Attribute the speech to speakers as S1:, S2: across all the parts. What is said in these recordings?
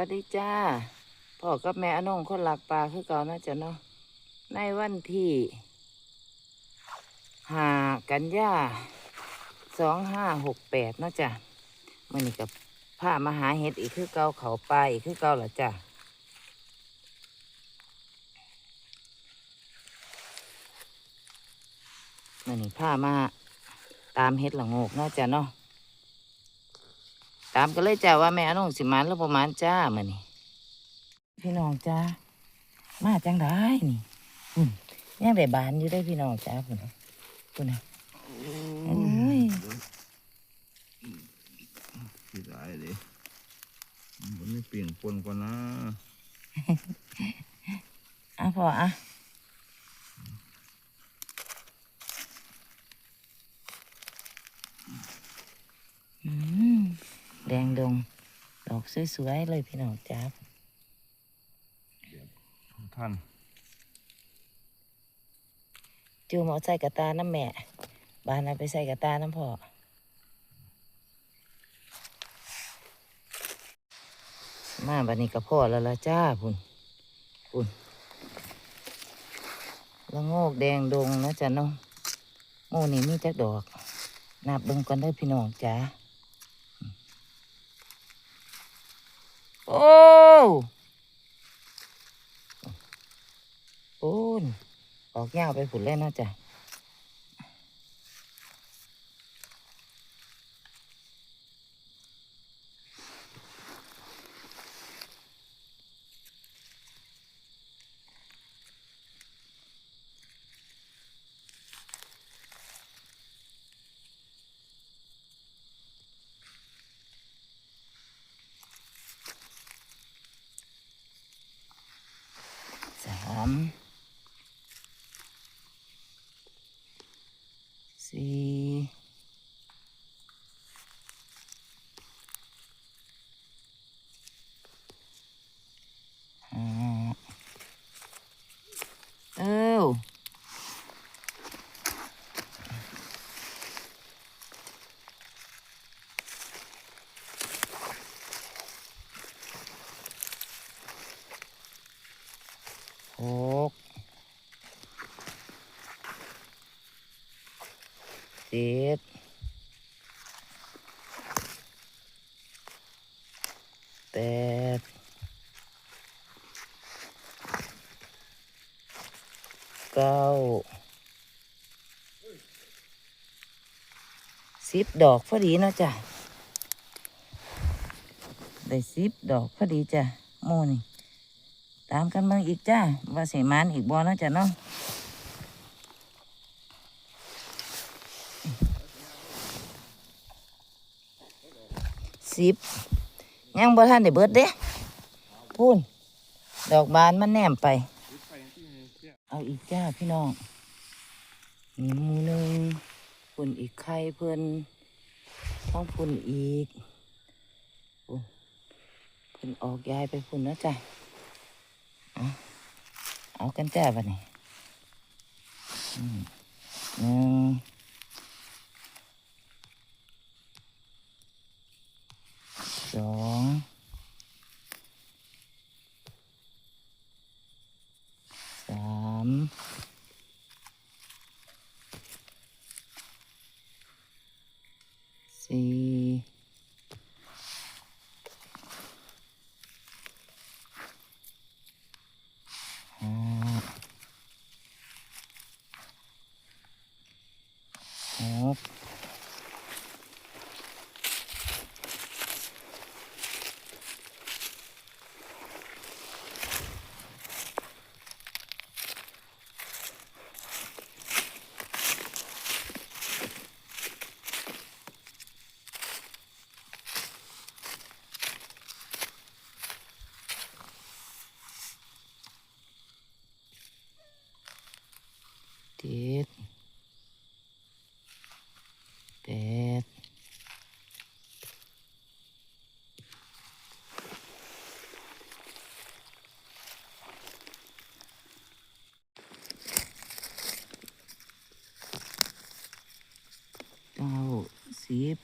S1: วัสดีจ้าพ่อกับแม่อนงคนหลักปลาคือเก่านะจ๊ะเนาะในวันที่หากันยาสองห้าหกแปดเนาะจ้ะมันนี่กับผ้ามาหาเห็ดอีกคือเก่าเขาปลาอีกคือเก่าละจ้ะมันนี่ผ้ามาตามเห็ดหละโงกเนาะจ้ะเนาะ ตามกันเลยจ้าว่าแม่อนงสิมานหรือประมาณจ้ามือนี่พี่น้องจ้ามาจังได้นี่อืมยังได้บานอยู่ได้พี่น้องจ้าพุ่นน่ะพุ่นะโอ้ย
S2: สิได้เลยมันไม่เปลี่ยนคนกว่านะ
S1: อะพออะอืม แดงดง ดอกสวยๆเลยพี่น้องจ้า
S2: ท่าน
S1: จูมเอาใส่กระตาน้ำแม่ บานเอาไปใส่กระตาน้ำพ่อมาบันนี้ก็พ่อแล้วละจ้าพุ่นพุ่นละโงกแดงดงนะจ๊ะเนาะโมนี่มีจักดอก นับเบิ่งก่อนเด้อพี่น้องจ้า โอ้โอ้นออกยาวไปผุนแล้วนะจ๊ะ สาม สี่ห้าเอ้าหกเจ็ดแปดเก้าสิบดอกพอดีเนาะจ้ะได้สิบดอกพอดีจ้ะโมนี่ ตามกันเบิ่งอีกจ้าว่าเสมานอีกบ่เนาะจ้ะเนาะ สิบยังบ่ทันได้เบิดเด้พูนดอกบานมันแนมไป เอาอีกจ้าพี่น้องนี่หมูหนึ่งพุ่นอีกไข่เพิ่นต้องพุ่นอีกพุ่นเพิ่นออกยายไปพุ่นนะจ้ะเอากันจ้าบัดนี้หนึ่งสองสามสี่ห้าหก เจ็ดแปดเก้าสิบ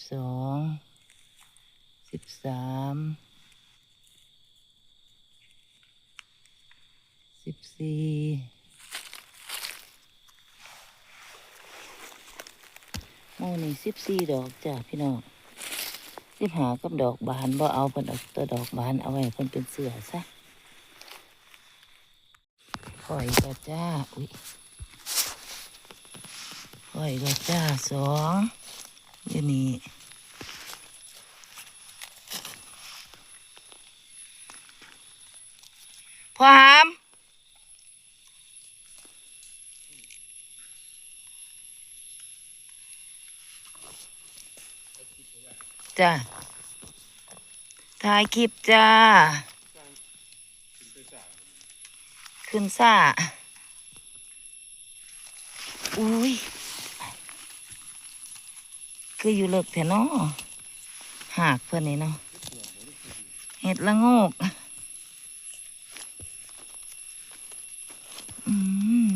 S1: สิบสองสิบสามสิบสี่โมนี่สิบสี่ดอกจ้ะพี่น้องสิบหากับดอกบานบ่เอาเป็นดอกตัวดอกบานเอาไว้เพิ่นเป็นเสือซะปล่อยก็จ้า อุ้ยปล่อยก็จ้าสอง อยู่นี่พอหามจ้าถ่ายคลิปจ้า ขึ้นซ่าอุ้ย คืออยู่เลิกแถเนาะหากเพื่อนนี่เนาะเห็ดละงกอืม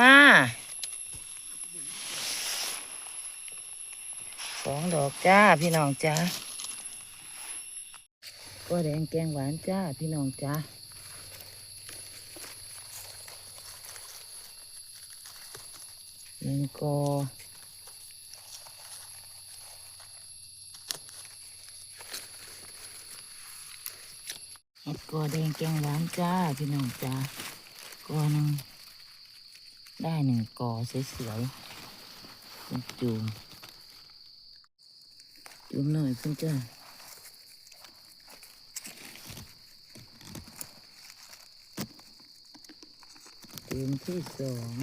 S1: มาสองดอกจ้าพี่น้องจ้าก็แดงแกงหวานจ้าพี่น้องจ้าหนึ่งกอ เห็ดกอแดงแกงหวานจ้าพี่น้องจ้ากอนึงได้หนึ่งกอสวยๆเป็นจูมจูมหน่อยเพิ่นจ้าจูมที่สอง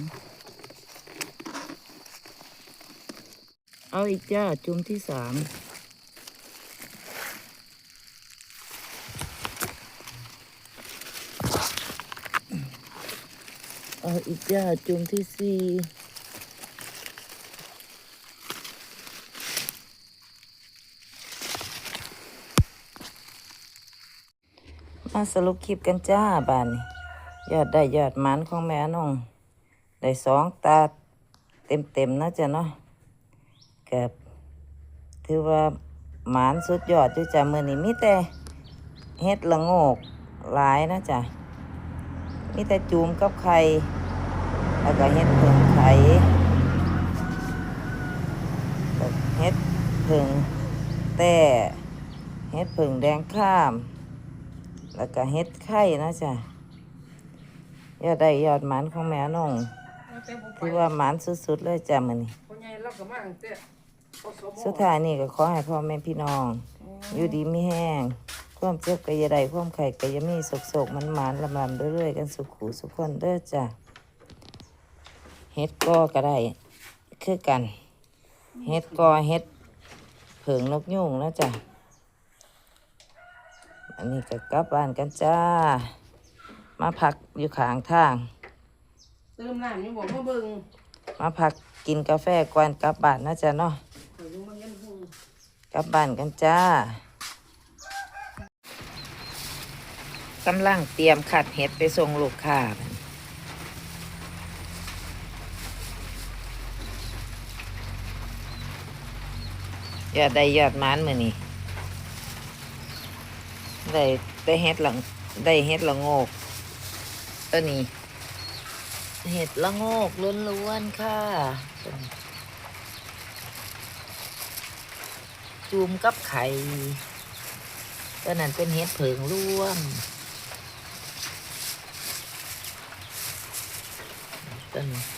S1: เอาอีกจ้าจุ่มที่สาม เอาอีกจ้าจุ่มที่สี่มาสรุปคลิปกันจ้าบานนี้ยอดได้ยอดหมันของแม่น้องได้สองตาเต็มๆนะจ๊ะเนาะกับถือว่าหมานสุดยอดอยู่จ้ะมือนี้มีแต่เฮ็ดละโงกหลายนะจ๊ะ มีแต่จูมกับไข่แล้วก็เฮ็ดเพิงไข่เฮ็ดเพิงแต่เฮ็ดเพิงแดงข้าม แล้วก็เฮ็ดไข่นะจ๊ะยอดได้ยอดหมันของแม่น้องถือว่าหมานสุดๆเลยจ้ะมือนี้
S3: คนใหญ่เราก็มาตั้งแต่อสม
S1: สุดท้ายนี่ก็ขอให้พ่อแม่พี่น้อง อยู่ดีไม่แห้ง ความเจ็บก็อย่าได้ความไข่ก็อย่ามีโศกๆมันหมานๆลำลำเรื่อยๆกันสุขูสุขคนเด้อจ้ะเฮ็ดก็ก็ได้คือกันเฮ็ดกอเฮ็ดเผิงนกยุงนะจ้ะอันนี้ก็กลับบ้านกันจ้า มาพักอยู่ข้างทาง
S3: เติมน้ำยังบอกมาเบิ่ง
S1: มาพักกินกาแฟก่อนกลับบ้านนะจ๊ะเนาะ
S3: เดี๋ยวมันยังพูด
S1: กลับบ้านกันจ้า กำลังเตรียมขัดเห็ดไปส่งลูกค้าบัดนี้ยอดได้ยอดมันมือนี่ได้ได้เห็ดหลังได้เห็ดละโงกตัวนี้ เห็ดละโงกล้วนๆค่ะจูมกับไข่ตัวนั้นเป็นเห็ดเผิงร่วม ตัวนี้